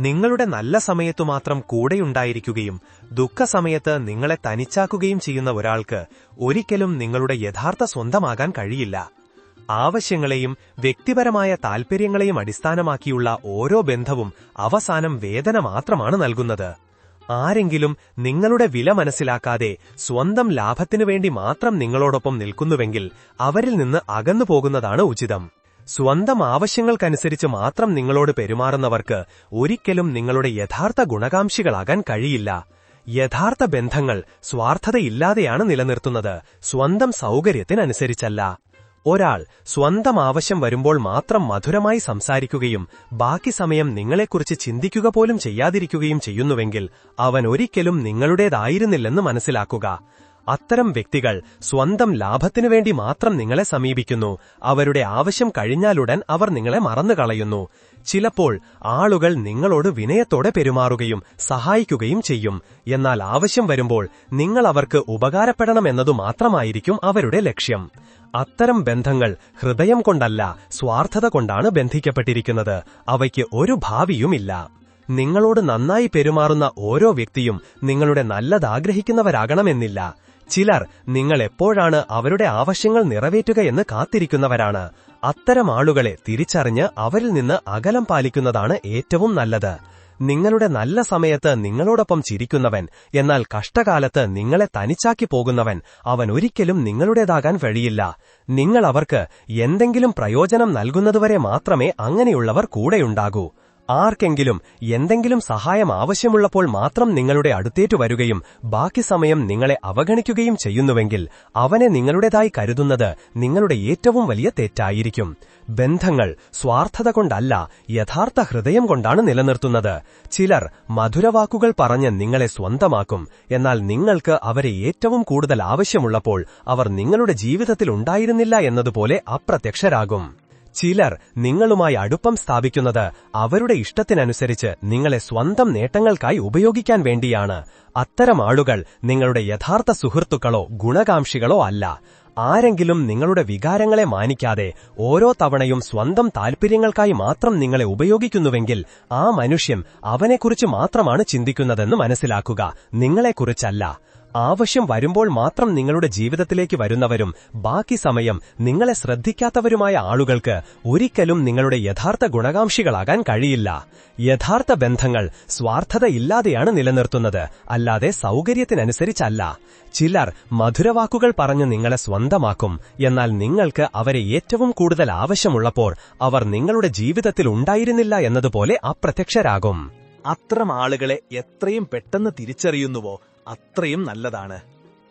നിങ്ങളുടെ നല്ല സമയത്തു മാത്രം കൂടെയുണ്ടായിരിക്കുകയും ദുഃഖസമയത്ത് നിങ്ങളെ തനിച്ചാക്കുകയും ചെയ്യുന്ന ഒരാൾക്ക് ഒരിക്കലും നിങ്ങളുടെ യഥാർത്ഥ സ്വന്തമാകാൻ കഴിയില്ല. ആവശ്യങ്ങളെയും വ്യക്തിപരമായ താൽപര്യങ്ങളെയും അടിസ്ഥാനമാക്കിയുള്ള ഓരോ ബന്ധവും അവസാനം വേദന മാത്രമാണ് നൽകുന്നത്. ആരെങ്കിലും നിങ്ങളുടെ വില മനസ്സിലാക്കാതെ സ്വന്തം ലാഭത്തിനു വേണ്ടി മാത്രം നിങ്ങളോടൊപ്പം നിൽക്കുന്നുവെങ്കിൽ അവരിൽ നിന്ന് അകന്നു പോകുന്നതാണ് ഉചിതം. സ്വന്തം ആവശ്യങ്ങൾക്കനുസരിച്ച് മാത്രം നിങ്ങളോട് പെരുമാറുന്നവർക്ക് ഒരിക്കലും നിങ്ങളുടെ യഥാർത്ഥ ഗുണകാംക്ഷികളാകാൻ കഴിയില്ല. യഥാർത്ഥ ബന്ധങ്ങൾ സ്വാർത്ഥതയില്ലാതെയാണ് നിലനിർത്തുന്നത്. സ്വന്തം സൗകര്യത്തിനനുസരിച്ചല്ല. ഒരാൾ സ്വന്തം ആവശ്യം വരുമ്പോൾ മാത്രം മധുരമായി സംസാരിക്കുകയും ബാക്കി സമയം നിങ്ങളെക്കുറിച്ച് ചിന്തിക്കുക പോലും ചെയ്യാതിരിക്കുകയും ചെയ്യുന്നുവെങ്കിൽ അവൻ ഒരിക്കലും നിങ്ങളുടേതായിരുന്നില്ലെന്ന് മനസ്സിലാക്കുക. അത്തരം വ്യക്തികൾ സ്വന്തം ലാഭത്തിനു വേണ്ടി മാത്രം നിങ്ങളെ സമീപിക്കുന്നു. അവരുടെ ആവശ്യം കഴിഞ്ഞാലുടൻ അവർ നിങ്ങളെ മറന്നുകളയുന്നു. ചിലപ്പോൾ ആളുകൾ നിങ്ങളോട് വിനയത്തോടെ പെരുമാറുകയും സഹായിക്കുകയും ചെയ്യും. എന്നാൽ ആവശ്യം വരുമ്പോൾ നിങ്ങൾ അവർക്ക് ഉപകാരപ്പെടണമെന്നതു മാത്രമായിരിക്കും അവരുടെ ലക്ഷ്യം. അത്തരം ബന്ധങ്ങൾ ഹൃദയം കൊണ്ടല്ല സ്വാർത്ഥത കൊണ്ടാണ് ബന്ധിക്കപ്പെട്ടിരിക്കുന്നത്. അവയ്ക്ക് ഒരു ഭാവിയുമില്ല. നിങ്ങളോട് നന്നായി പെരുമാറുന്ന ഓരോ വ്യക്തിയും നിങ്ങളുടെ നല്ലതാഗ്രഹിക്കുന്നവരാകണമെന്നില്ല. ചിലർ നിങ്ങൾ എപ്പോഴാണ് അവരുടെ ആവശ്യങ്ങൾ നിറവേറ്റുകയെന്ന് കാത്തിരിക്കുന്നവരാണ്. അത്തരം ആളുകളെ തിരിച്ചറിഞ്ഞ് അവരിൽ നിന്ന് അകലം പാലിക്കുന്നതാണ് ഏറ്റവും നല്ലത്. നിങ്ങളുടെ നല്ല സമയത്ത് നിങ്ങളോടൊപ്പം ചിരിക്കുന്നവൻ എന്നാൽ കഷ്ടകാലത്ത് നിങ്ങളെ തനിച്ചാക്കി പോകുന്നവൻ അവൻ ഒരിക്കലും നിങ്ങളുടേതാകാൻ വഴിയില്ല. നിങ്ങൾ അവർക്ക് എന്തെങ്കിലും പ്രയോജനം നൽകുന്നതുവരെ മാത്രമേ അങ്ങനെയുള്ളവർ കൂടെയുണ്ടാകൂ. ആർക്കെങ്കിലും എന്തെങ്കിലും സഹായം ആവശ്യമുള്ളപ്പോൾ മാത്രം നിങ്ങളുടെ അടുത്തേറ്റു വരികയും ബാക്കി സമയം നിങ്ങളെ അവഗണിക്കുകയും ചെയ്യുന്നുവെങ്കിൽ അവനെ നിങ്ങളുടേതായി കരുതുന്നത് നിങ്ങളുടെ ഏറ്റവും വലിയ തെറ്റായിരിക്കും. ബന്ധങ്ങൾ സ്വാർത്ഥത കൊണ്ടല്ല യഥാർത്ഥ ഹൃദയം കൊണ്ടാണ് നിലനിർത്തുന്നത്. ചിലർ മധുരവാക്കുകൾ പറഞ്ഞ് നിങ്ങളെ സ്വന്തമാക്കും എന്നാൽ നിങ്ങൾക്ക് അവരെ ഏറ്റവും കൂടുതൽ ആവശ്യമുള്ളപ്പോൾ അവർ നിങ്ങളുടെ ജീവിതത്തിൽ ഉണ്ടായിരുന്നില്ല എന്നതുപോലെ അപ്രത്യക്ഷരാകും. ചിലർ നിങ്ങളുമായി അടുപ്പം സ്ഥാപിക്കുന്നത് അവരുടെ ഇഷ്ടത്തിനനുസരിച്ച് നിങ്ങളെ സ്വന്തം നേട്ടങ്ങൾക്കായി ഉപയോഗിക്കാൻ വേണ്ടിയാണ്. അത്തരം ആളുകൾ നിങ്ങളുടെ യഥാർത്ഥ സുഹൃത്തുക്കളോ ഗുണകാംക്ഷികളോ അല്ല. ആരെങ്കിലും നിങ്ങളുടെ വികാരങ്ങളെ മാനിക്കാതെ ഓരോ തവണയും സ്വന്തം താൽപര്യങ്ങൾക്കായി മാത്രം നിങ്ങളെ ഉപയോഗിക്കുന്നുവെങ്കിൽ ആ മനുഷ്യൻ അവനെക്കുറിച്ച് മാത്രമാണ് ചിന്തിക്കുന്നതെന്ന് മനസ്സിലാക്കുക. നിങ്ങളെക്കുറിച്ചല്ല. ആവശ്യം വരുമ്പോൾ മാത്രം നിങ്ങളുടെ ജീവിതത്തിലേക്ക് വരുന്നവരും ബാക്കി സമയം നിങ്ങളെ ശ്രദ്ധിക്കാത്തവരുമായ ആളുകൾക്ക് ഒരിക്കലും നിങ്ങളുടെ യഥാർത്ഥ ഗുണകാംക്ഷികളാകാൻ കഴിയില്ല. യഥാർത്ഥ ബന്ധങ്ങൾ സ്വാർത്ഥതയില്ലാതെയാണ് നിലനിർത്തുന്നത്. അല്ലാതെ സൗകര്യത്തിനനുസരിച്ചല്ല. ചിലർ മധുരവാക്കുകൾ പറഞ്ഞ് നിങ്ങളെ സ്വന്തമാക്കും. എന്നാൽ നിങ്ങൾക്ക് അവരെ ഏറ്റവും കൂടുതൽ ആവശ്യമുള്ളപ്പോൾ അവർ നിങ്ങളുടെ ജീവിതത്തിൽ ഉണ്ടായിരുന്നില്ല എന്നതുപോലെ അപ്രത്യക്ഷരാകും. അത്തരം ആളുകളെ എത്രയും പെട്ടെന്ന് തിരിച്ചറിയുന്നുവോ? അത്രയും നല്ലതാണ്.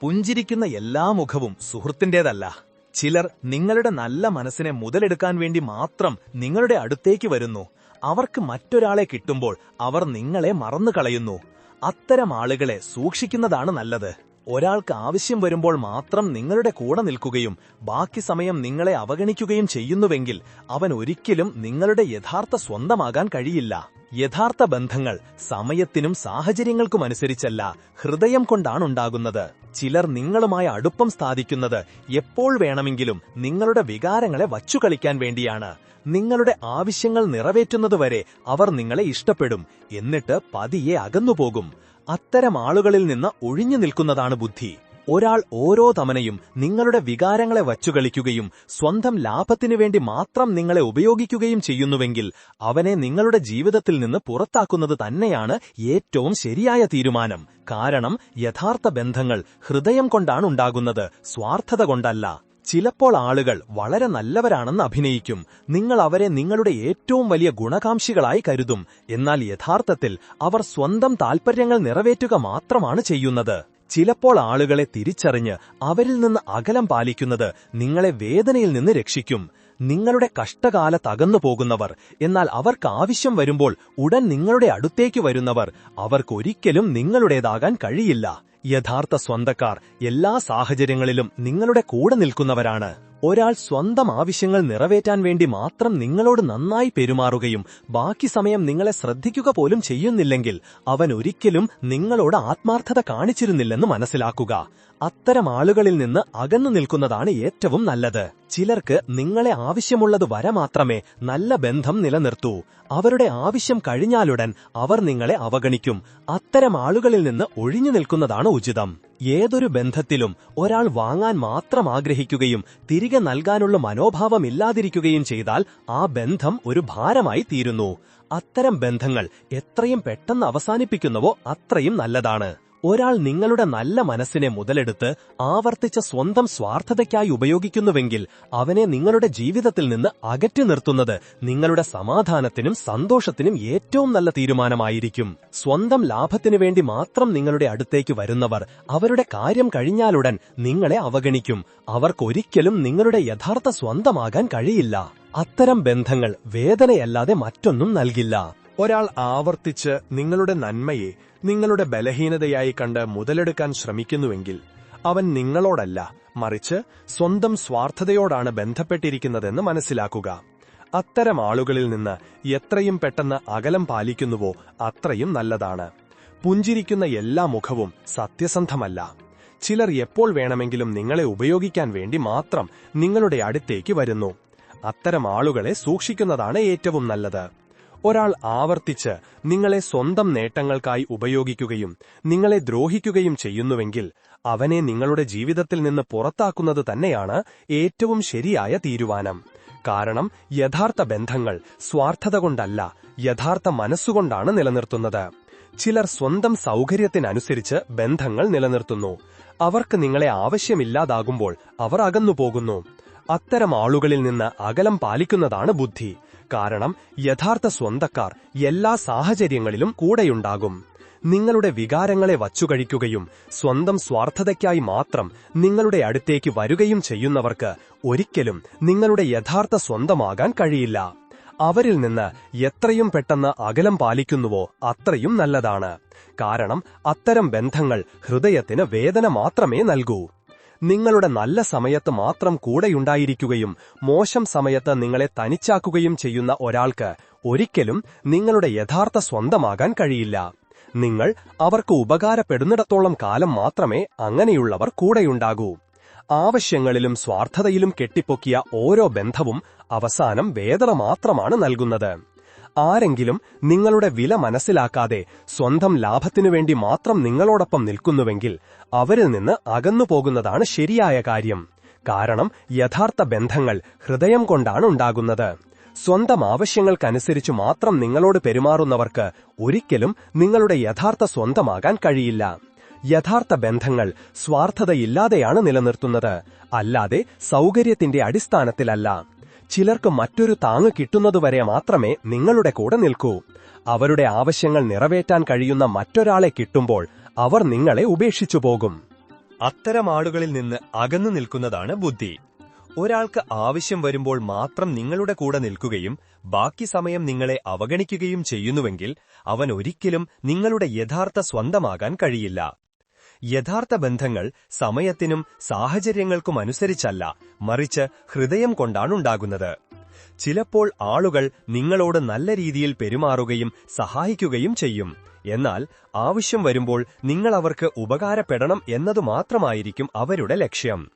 പുഞ്ചിരിക്കുന്ന എല്ലാ മുഖവും സുഹൃത്തിന്റേതല്ല ചിലർ നിങ്ങളുടെ നല്ല മനസ്സിനെ മുതലെടുക്കാൻ വേണ്ടി മാത്രം നിങ്ങളുടെ അടുത്തേക്ക് വരുന്നു. അവർക്ക് മറ്റൊരാളെ കിട്ടുമ്പോൾ അവർ നിങ്ങളെ മറന്നു കളയുന്നു അത്തരം ആളുകളെ സൂക്ഷിക്കുന്നതാണ് നല്ലത്. ഒരാൾക്ക് ആവശ്യം വരുമ്പോൾ മാത്രം നിങ്ങളുടെ കൂടെ നിൽക്കുകയും ബാക്കി സമയം നിങ്ങളെ അവഗണിക്കുകയും ചെയ്യുന്നുവെങ്കിൽ അവൻ ഒരിക്കലും നിങ്ങളുടെ യഥാർത്ഥ സ്വന്തമാകാൻ കഴിയില്ല. യഥാർത്ഥ ബന്ധങ്ങൾ സമയത്തിനും സാഹചര്യങ്ങൾക്കുമനുസരിച്ചല്ല ഹൃദയം കൊണ്ടാണുണ്ടാകുന്നത് ചിലർ നിങ്ങളുമായി അടുപ്പം സ്ഥാപിക്കുന്നത് എപ്പോൾ വേണമെങ്കിലും നിങ്ങളുടെ വികാരങ്ങളെ വച്ചുകളിക്കാൻ വേണ്ടിയാണ്. നിങ്ങളുടെ ആവശ്യങ്ങൾ നിറവേറ്റുന്നതുവരെ അവർ നിങ്ങളെ ഇഷ്ടപ്പെടും എന്നിട്ട് പതിയെ അകന്നുപോകും. അത്തരം ആളുകളിൽ നിന്ന് ഒഴിഞ്ഞു നിൽക്കുന്നതാണ് ബുദ്ധി. ഒരാൾ ഓരോ തവണയും നിങ്ങളുടെ വികാരങ്ങളെ വച്ചുകളിക്കുകയും സ്വന്തം ലാഭത്തിനു വേണ്ടി മാത്രം നിങ്ങളെ ഉപയോഗിക്കുകയും ചെയ്യുന്നുവെങ്കിൽ അവനെ നിങ്ങളുടെ ജീവിതത്തിൽ നിന്ന് പുറത്താക്കുന്നത് തന്നെയാണ് ഏറ്റവും ശരിയായ തീരുമാനം. കാരണം യഥാർത്ഥ ബന്ധങ്ങൾ ഹൃദയം കൊണ്ടാണ് ഉണ്ടാകുന്നത് സ്വാർത്ഥത കൊണ്ടല്ല. ചിലപ്പോൾ ആളുകൾ വളരെ നല്ലവരാണെന്ന് അഭിനയിക്കും. നിങ്ങൾ അവരെ നിങ്ങളുടെ ഏറ്റവും വലിയ ഗുണകാംക്ഷികളായി കരുതും. എന്നാൽ യഥാർത്ഥത്തിൽ അവർ സ്വന്തം താൽപര്യങ്ങൾ നിറവേറ്റുക മാത്രമാണ് ചെയ്യുന്നത്. ചിലപ്പോൾ ആളുകളെ തിരിച്ചറിഞ്ഞ് അവരിൽ നിന്ന് അകലം പാലിക്കുന്നത് നിങ്ങളെ വേദനയിൽ നിന്ന് രക്ഷിക്കും. നിങ്ങളുടെ കഷ്ടകാല തകന്നു പോകുന്നവർ എന്നാൽ അവർക്ക് ആവശ്യം വരുമ്പോൾ ഉടൻ നിങ്ങളുടെ അടുത്തേക്ക് വരുന്നവർ അവർക്കൊരിക്കലും നിങ്ങളുടേതാകാൻ കഴിയില്ല. യഥാർത്ഥ സ്വന്തക്കാർ എല്ലാ സാഹചര്യങ്ങളിലും നിങ്ങളുടെ കൂടെ നിൽക്കുന്നവരാണ്. ഒരാൾ സ്വന്തം ആവശ്യങ്ങൾ നിറവേറ്റാൻ വേണ്ടി മാത്രം നിങ്ങളോട് നന്നായി പെരുമാറുകയും ബാക്കി സമയം നിങ്ങളെ ശ്രദ്ധിക്കുക പോലും ചെയ്യുന്നില്ലെങ്കിൽ അവൻ ഒരിക്കലും നിങ്ങളോട് ആത്മാർത്ഥത കാണിച്ചിരുന്നില്ലെന്ന് മനസ്സിലാക്കുക. അത്തരം ആളുകളിൽ നിന്ന് അകന്നു നിൽക്കുന്നതാണ് ഏറ്റവും നല്ലത്. ചിലർക്ക് നിങ്ങളെ ആവശ്യമുള്ളത് വരെ മാത്രമേ നല്ല ബന്ധം നിലനിർത്തൂ. അവരുടെ ആവശ്യം കഴിഞ്ഞാലുടൻ അവർ നിങ്ങളെ അവഗണിക്കും. അത്തരം ആളുകളിൽ നിന്ന് ഒഴിഞ്ഞു നിൽക്കുന്നതാണ് ഉചിതം. ഏതൊരു ബന്ധത്തിലും ഒരാൾ വാങ്ങാൻ മാത്രം ആഗ്രഹിക്കുകയും തിരികെ നൽകാനുള്ള മനോഭാവമില്ലാതിരിക്കുകയും ചെയ്താൽ ആ ബന്ധം ഒരു ഭാരമായി തീരുന്നു. അത്തരം ബന്ധങ്ങൾ എത്രയും പെട്ടെന്ന് അവസാനിപ്പിക്കുന്നവോ അത്രയും നല്ലതാണ്. ഒരാൾ നിങ്ങളുടെ നല്ല മനസ്സിനെ മുതലെടുത്ത് ആവർത്തിച്ച സ്വന്തം സ്വാർത്ഥതയ്ക്കായി ഉപയോഗിക്കുന്നുവെങ്കിൽ അവനെ നിങ്ങളുടെ ജീവിതത്തിൽ നിന്ന് അകറ്റി നിർത്തുന്നത് നിങ്ങളുടെ സമാധാനത്തിനും സന്തോഷത്തിനും ഏറ്റവും നല്ല തീരുമാനമായിരിക്കും. സ്വന്തം ലാഭത്തിനു വേണ്ടി മാത്രം നിങ്ങളുടെ അടുത്തേക്ക് വരുന്നവർ അവരുടെ കാര്യം കഴിഞ്ഞാലുടൻ നിങ്ങളെ അവഗണിക്കും. അവർക്കൊരിക്കലും നിങ്ങളുടെ യഥാർത്ഥ സ്വന്തമാകാൻ കഴിയില്ല. അത്തരം ബന്ധങ്ങൾ വേദനയല്ലാതെ മറ്റൊന്നും നൽകില്ല. ഒരാൾ ആവർത്തിച്ച് നിങ്ങളുടെ നന്മയെ നിങ്ങളുടെ ബലഹീനതയായി കണ്ട് മുതലെടുക്കാൻ ശ്രമിക്കുന്നുവെങ്കിൽ അവൻ നിങ്ങളോടല്ല മറിച്ച് സ്വന്തം സ്വാർത്ഥതയോടാണ് ബന്ധപ്പെട്ടിരിക്കുന്നതെന്ന് മനസ്സിലാക്കുക. അത്തരം ആളുകളിൽ നിന്ന് എത്രയും പെട്ടെന്ന് അകലം പാലിക്കുന്നുവോ അത്രയും നല്ലതാണ്. പുഞ്ചിരിക്കുന്ന എല്ലാ മുഖവും സത്യസന്ധമല്ല. ചിലർ എപ്പോൾ വേണമെങ്കിലും നിങ്ങളെ ഉപയോഗിക്കാൻ വേണ്ടി മാത്രം നിങ്ങളുടെ അടുത്തേക്ക് വരുന്നു. അത്തരം ആളുകളെ സൂക്ഷിക്കുന്നതാണ് ഏറ്റവും നല്ലത്. ഒരാൾ ആവർത്തിച്ച് നിങ്ങളെ സ്വന്തം നേട്ടങ്ങൾക്കായി ഉപയോഗിക്കുകയും നിങ്ങളെ ദ്രോഹിക്കുകയും ചെയ്യുന്നുവെങ്കിൽ അവനെ നിങ്ങളുടെ ജീവിതത്തിൽ നിന്ന് പുറത്താക്കുന്നത് തന്നെയാണ് ഏറ്റവും ശരിയായ തീരുമാനം. കാരണം യഥാർത്ഥ ബന്ധങ്ങൾ സ്വാർത്ഥത കൊണ്ടല്ല യഥാർത്ഥ മനസ്സുകൊണ്ടാണ് നിലനിർത്തുന്നത്. ചിലർ സ്വന്തം സൗകര്യത്തിനനുസരിച്ച് ബന്ധങ്ങൾ നിലനിർത്തുന്നു. അവർക്ക് നിങ്ങളെ ആവശ്യമില്ലാതാകുമ്പോൾ അവർ അകന്നുപോകുന്നു. അത്തരം ആളുകളിൽ നിന്ന് അകലം പാലിക്കുന്നതാണ് ബുദ്ധി. കാരണം യഥാർത്ഥ സ്വന്തക്കാർ എല്ലാ സാഹചര്യങ്ങളിലും കൂടെയുണ്ടാകും. നിങ്ങളുടെ വികാരങ്ങളെ വച്ചുകഴിക്കുകയും സ്വന്തം സ്വാർത്ഥതയ്ക്കായി മാത്രം നിങ്ങളുടെ അടുത്തേക്ക് വരികയും ചെയ്യുന്നവർക്ക് ഒരിക്കലും നിങ്ങളുടെ യഥാർത്ഥ സ്വന്തമാകാൻ കഴിയില്ല. അവരിൽ നിന്ന് എത്രയും പെട്ടെന്ന് അകലം പാലിക്കുന്നുവോ അത്രയും നല്ലതാണ്. കാരണം അത്തരം ബന്ധങ്ങൾ ഹൃദയത്തിന് വേദന മാത്രമേ നൽകൂ. നിങ്ങളുടെ നല്ല സമയത്ത് മാത്രം കൂടെയുണ്ടായിരിക്കുകയും മോശം സമയത്ത് നിങ്ങളെ തനിച്ചാക്കുകയും ചെയ്യുന്ന ഒരാൾക്ക് ഒരിക്കലും നിങ്ങളുടെ യഥാർത്ഥ സ്വന്തമാകാൻ കഴിയില്ല. നിങ്ങൾ അവർക്ക് ഉപകാരപ്പെടുന്നിടത്തോളം കാലം മാത്രമേ അങ്ങനെയുള്ളവർ കൂടെയുണ്ടാകൂ. ആവശ്യങ്ങളിലും സ്വാർത്ഥതയിലും കെട്ടിപ്പൊക്കിയ ഓരോ ബന്ധവും അവസാനം വേദന മാത്രമാണ് നൽകുന്നത്. ആരെങ്കിലും നിങ്ങളുടെ വില മനസ്സിലാക്കാതെ സ്വന്തം ലാഭത്തിനു വേണ്ടി മാത്രം നിങ്ങളോടൊപ്പം നിൽക്കുന്നുവെങ്കിൽ അവരിൽ നിന്ന് അകന്നു പോകുന്നതാണ് ശരിയായ കാര്യം. കാരണം യഥാർത്ഥ ബന്ധങ്ങൾ ഹൃദയം കൊണ്ടാണ് ഉണ്ടാകുന്നത്. സ്വന്തം ആവശ്യങ്ങൾക്കനുസരിച്ച് മാത്രം നിങ്ങളോട് പെരുമാറുന്നവർക്ക് ഒരിക്കലും നിങ്ങളുടെ യഥാർത്ഥ സ്വന്തമാകാൻ കഴിയില്ല. യഥാർത്ഥ ബന്ധങ്ങൾ സ്വാർത്ഥതയില്ലാതെയാണ് നിലനിർത്തുന്നത്. അല്ലാതെ സൗകര്യത്തിന്റെ അടിസ്ഥാനത്തിലല്ല. ചിലർക്ക് മറ്റൊരു താങ്ങ് കിട്ടുന്നതുവരെ മാത്രമേ നിങ്ങളുടെ കൂടെ നിൽക്കൂ. അവരുടെ ആവശ്യങ്ങൾ നിറവേറ്റാൻ കഴിയുന്ന മറ്റൊരാളെ കിട്ടുമ്പോൾ അവർ നിങ്ങളെ ഉപേക്ഷിച്ചു പോകും. അത്തരം ആളുകളിൽ നിന്ന് അകന്നു നിൽക്കുന്നതാണ് ബുദ്ധി. ഒരാൾക്ക് ആവശ്യം വരുമ്പോൾ മാത്രം നിങ്ങളുടെ കൂടെ നിൽക്കുകയും ബാക്കി സമയം നിങ്ങളെ അവഗണിക്കുകയും ചെയ്യുന്നുവെങ്കിൽ അവൻ ഒരിക്കലും നിങ്ങളുടെ യഥാർത്ഥ സ്വന്തമാകാൻ കഴിയില്ല. യഥാർത്ഥ ബന്ധങ്ങൾ സമയത്തിനും സാഹചര്യങ്ങൾക്കും അനുസരിച്ചല്ല മറിച്ച് ഹൃദയം കൊണ്ടാണുണ്ടാകുന്നത്. ചിലപ്പോൾ ആളുകൾ നിങ്ങളോട് നല്ല രീതിയിൽ പെരുമാറുകയും സഹായിക്കുകയും ചെയ്യും. എന്നാൽ ആവശ്യം വരുമ്പോൾ നിങ്ങൾ അവർക്ക് ഉപകാരപ്പെടണം എന്നതു മാത്രമായിരിക്കും അവരുടെ ലക്ഷ്യം.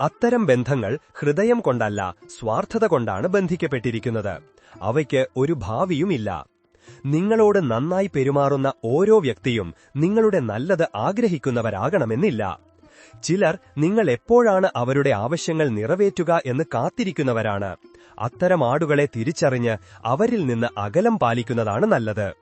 അത്തരം ബന്ധങ്ങൾ ഹൃദയം കൊണ്ടല്ല സ്വാർത്ഥത കൊണ്ടാണ് ബന്ധിക്കപ്പെട്ടിരിക്കുന്നത്. അവയ്ക്ക് ഒരു ഭാവിയുമില്ല. നിങ്ങളോട് നന്നായി പെരുമാറുന്ന ഓരോ വ്യക്തിയും നിങ്ങളുടെ നല്ലത് ആഗ്രഹിക്കുന്നവരാകണമെന്നില്ല. ചിലർ നിങ്ങൾ എപ്പോഴാണ് അവരുടെ ആവശ്യങ്ങൾ നിറവേറ്റുക എന്ന് കാത്തിരിക്കുന്നവരാണ്. അത്തരം ആടുകളെ തിരിച്ചറിഞ്ഞ് അവരിൽ നിന്ന് അകലം പാലിക്കുന്നതാണ് നല്ലത്.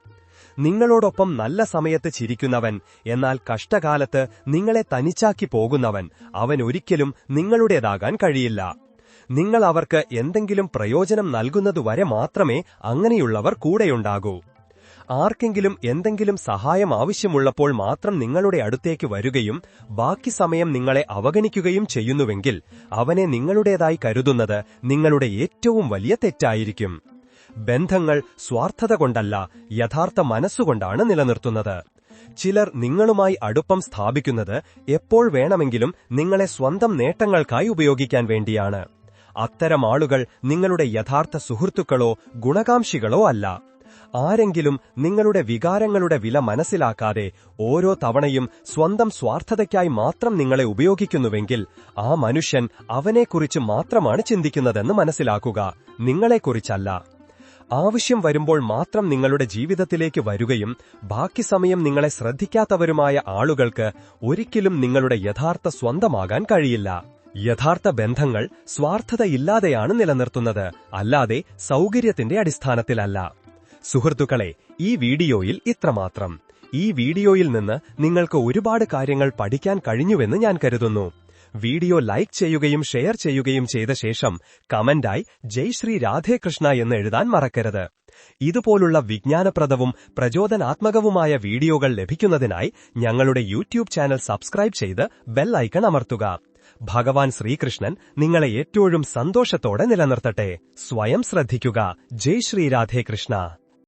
നിങ്ങളോടൊപ്പം നല്ല സമയത്ത് ചിരിക്കുന്നവൻ എന്നാൽ കഷ്ടകാലത്ത് നിങ്ങളെ തനിച്ചാക്കി പോകുന്നവൻ അവൻ ഒരിക്കലും നിങ്ങളുടേതാകാൻ കഴിയില്ല. നിങ്ങൾ അവർക്ക് എന്തെങ്കിലും പ്രയോജനം നൽകുന്നതുവരെ മാത്രമേ അങ്ങനെയുള്ളവർ കൂടെയുണ്ടാകൂ. ആർക്കെങ്കിലും എന്തെങ്കിലും സഹായം ആവശ്യമുള്ളപ്പോൾ മാത്രം നിങ്ങളുടെ അടുത്തേക്ക് വരികയും ബാക്കി സമയം നിങ്ങളെ അവഗണിക്കുകയും ചെയ്യുന്നുവെങ്കിൽ അവനെ നിങ്ങളുടേതായി കരുതുന്നത് നിങ്ങളുടെ ഏറ്റവും വലിയ തെറ്റായിരിക്കും. ബന്ധങ്ങൾ സ്വാർത്ഥത കൊണ്ടല്ല യഥാർത്ഥ മനസ്സുകൊണ്ടാണ് നിലനിർത്തുന്നത്. ചിലർ നിങ്ങളുമായി അടുപ്പം സ്ഥാപിക്കുന്നത് എപ്പോൾ വേണമെങ്കിലും നിങ്ങളെ സ്വന്തം നേട്ടങ്ങൾക്കായി ഉപയോഗിക്കാൻ വേണ്ടിയാണ്. അത്തരം ആളുകൾ നിങ്ങളുടെ യഥാർത്ഥ സുഹൃത്തുക്കളോ ഗുണകാംക്ഷികളോ അല്ല. ആരെങ്കിലും നിങ്ങളുടെ വികാരങ്ങളുടെ വില മനസ്സിലാക്കാതെ ഓരോ തവണയും സ്വന്തം സ്വാർത്ഥതയ്ക്കായി മാത്രം നിങ്ങളെ ഉപയോഗിക്കുന്നുവെങ്കിൽ ആ മനുഷ്യൻ അവനെക്കുറിച്ച് മാത്രമാണ് ചിന്തിക്കുന്നതെന്ന് മനസ്സിലാക്കുക. നിങ്ങളെക്കുറിച്ചല്ല. ആവശ്യം വരുമ്പോൾ മാത്രം നിങ്ങളുടെ ജീവിതത്തിലേക്ക് വരുകയും ബാക്കി സമയം നിങ്ങളെ ശ്രദ്ധിക്കാത്തവരുമായ ആളുകൾക്ക് ഒരിക്കലും നിങ്ങളുടെ യഥാർത്ഥ സ്വന്തമാകാൻ കഴിയില്ല. യഥാർത്ഥ ബന്ധങ്ങൾ സ്വാർത്ഥതയില്ലാതെയാണ് നിലനിർത്തുന്നത്. അല്ലാതെ സൗകര്യത്തിന്റെ അടിസ്ഥാനത്തിലല്ല. സുഹൃത്തുക്കളെ ഈ വീഡിയോയിൽ ഇത്രമാത്രം. ഈ വീഡിയോയിൽ നിന്ന് നിങ്ങൾക്ക് ഒരുപാട് കാര്യങ്ങൾ പഠിക്കാൻ കഴിഞ്ഞുവെന്ന് ഞാൻ കരുതുന്നു. വീഡിയോ ലൈക്ക് ചെയ്യുകയും ഷെയർ ചെയ്യുകയും ചെയ്ത ശേഷം കമന്റായി ജയ് ശ്രീ രാധേകൃഷ്ണ എന്ന് എഴുതാൻ മറക്കരുത്. ഇതുപോലുള്ള വിജ്ഞാനപ്രദവും പ്രചോദനാത്മകവുമായ വീഡിയോകൾ ലഭിക്കുന്നതിനായി ഞങ്ങളുടെ യൂട്യൂബ് ചാനൽ സബ്സ്ക്രൈബ് ചെയ്ത് ബെൽ ഐക്കൺ അമർത്തുക. ഭഗവാൻ ശ്രീകൃഷ്ണൻ നിങ്ങളെ ഏറ്റവും സന്തോഷത്തോടെ നിലനിർത്തട്ടെ. സ്വയം ശ്രദ്ധിക്കുക. ജയ് ശ്രീ രാധേകൃഷ്ണ